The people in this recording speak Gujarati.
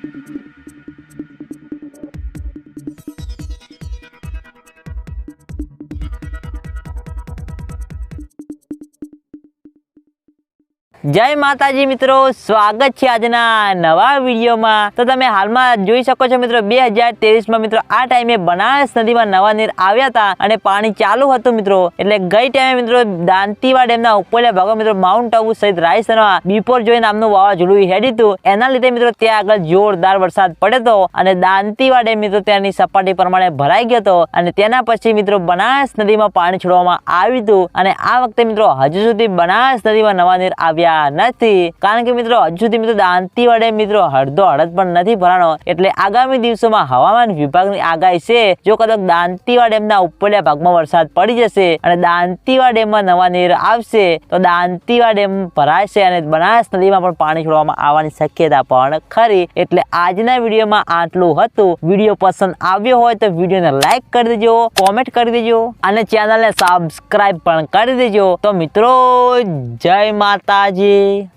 Thank you. જય માતાજી મિત્રો, સ્વાગત છે આજના નવા વિડીયોમાં. તો તમે હાલમાં જોઈ શકો છો મિત્રો, બે હજાર ત્રેવીસમાં મિત્રો, આ ટાઈમે બનાસ નદીમાં નવા નીર આવ્યા હતા અને પાણી ચાલુ હતું મિત્રો. એટલે ગઈ ટાઈમે મિત્રો, દાંતીવા ડેમના ઉપરલા ભાગો મિત્રો માઉન્ટ આબુ સહિત રાજસ્થાનમાં બિપોર જોઈ નામનું વાવાઝોડું હેડી હતું. એના લીધે મિત્રો, ત્યાં આગળ જોરદાર વરસાદ પડ્યો હતો અને દાંતીવા ડેમ મિત્રો, ત્યાંની સપાટી પ્રમાણે ભરાઈ ગયો હતો. અને તેના પછી મિત્રો બનાસ નદીમાં પાણી છોડવામાં આવ્યું હતું. અને આ વખતે મિત્રો, હજુ સુધી બનાસ નદીમાં નવા નીર આવ્યા નથી. કારણ કે મિત્રો, હજુ સુધી મિત્રો દાંતી વડે મિત્રો હળદો હળદ પણ નથી ભરાણો. એટલે આગામી દિવસોમાં હવામાન વિભાગની આગાહી છે, જો કદાચ દાંતીવા ડેમના ઉપરલા ભાગમાં વરસાદ પડી જશે અને દાંતીવા ડેમમાં નવા નીર આવશે, તો દાંતીવા ડેમ ભરાશે અને બનાસ નદીમાં પણ પાણી છોડવામાં આવવાની શક્યતા પણ ખરી. એટલે આજના વિડીયોમાં આટલું હતું. વીડિયો પસંદ આવ્યો હોય તો વિડીયોને લાઈક કરી દેજો, કોમેન્ટ કરી દેજો અને ચેનલને સબસ્ક્રાઇબ પણ કરી દેજો. તો મિત્રો, જય માતાજી. allí.